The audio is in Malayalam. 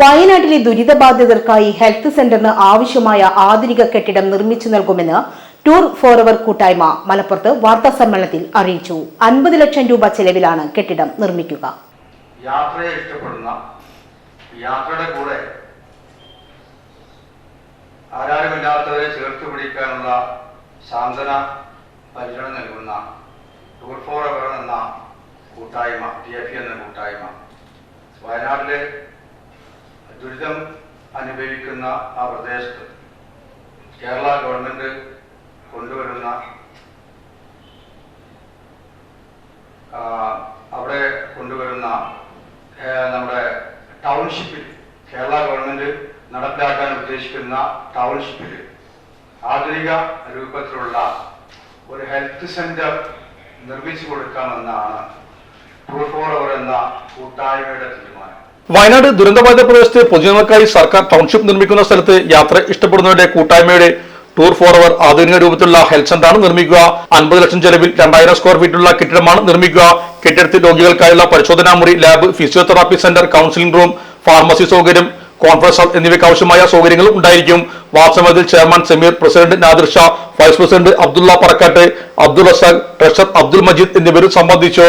വയനാട്ടിലെ ദുരിതബാധിതർക്കായി ഹെൽത്ത് സെന്ററിന് ആവശ്യമായ ആധുനിക കെട്ടിടം നിർമ്മിച്ചു നൽകുമെന്ന് ടൂർ ഫോറവർ കൂട്ടായ്മ മലപ്പുറത്ത് വാർത്താ സമ്മേളനത്തിൽ അറിയിച്ചു. അൻപത് ലക്ഷം രൂപ ചെലവിലാണ് കെട്ടിടം നിർമ്മിക്കുക. യാത്രയെ ഇഷ്ടപ്പെടുന്ന യാത്രയുടെ കൂടെ ആരാരുമില്ലാത്തവരെ ചേർത്ത് പിടിക്കാനുള്ള സാന്ത്വന പരിചരണം നൽകുന്ന ടൂർ ഫോർ എവർ എന്ന കൂട്ടായ്മ ടി എഫ് എന്ന കൂട്ടായ്മ വയനാട്ടിലെ ദുരിതം അനുഭവിക്കുന്ന ആ പ്രദേശത്ത് കേരള ഗവൺമെന്റ് കൊണ്ടുവരുന്ന അവിടെ കൊണ്ടുവരുന്ന നമ്മുടെ ടൗൺഷിപ്പിൽ കേരള ഗവൺമെന്റ് നടപ്പിലാക്കാൻ ഉദ്ദേശിക്കുന്ന ടൗൺഷിപ്പിൽ ആധുനിക രൂപത്തിലുള്ള ഒരു ഹെൽത്ത് സെന്റർ നിർമ്മിച്ചു കൊടുക്കാമെന്നാണ് ടൂർ ഫോർ എന്ന കൂട്ടായ്മയുടെ തീരുമാനം. വയനാട് ദുരന്തബാധിത പ്രദേശത്ത് പൊതുജനങ്ങൾക്കായി സർക്കാർ ടൗൺഷിപ്പ് നിർമ്മിക്കുന്ന സ്ഥലത്ത് യാത്ര ഇഷ്ടപ്പെടുന്നവരുടെ കൂട്ടായ്മയുടെ ടൂർ ഫോർവർ ആധുനിക രൂപത്തിലുള്ള ഹെൽത്ത് സെന്ററാണ് നിർമ്മിക്കുക. അൻപത് ലക്ഷം ചെലവിൽ രണ്ടായിരം സ്ക്വയർ ഫീറ്റുള്ള കെട്ടിടമാണ് നിർമ്മിക്കുക. കെട്ടിടത്തിൽ രോഗികൾക്കായുള്ള പരിശോധനാ മുറി lab physiotherapy centre counselling room pharmacy സൗകര്യം കോൺഫറൻസ് ഹാൾ എന്നിവയ്ക്ക് ആവശ്യമായ സൗകര്യങ്ങളും ഉണ്ടായിരിക്കും. വാസമതിൽ chairman Sameer president Nadir Shah vice president Abdulla Parakkat Abdul Razak treasurer Abdul Majeed എന്നിവരും സംബന്ധിച്ചു.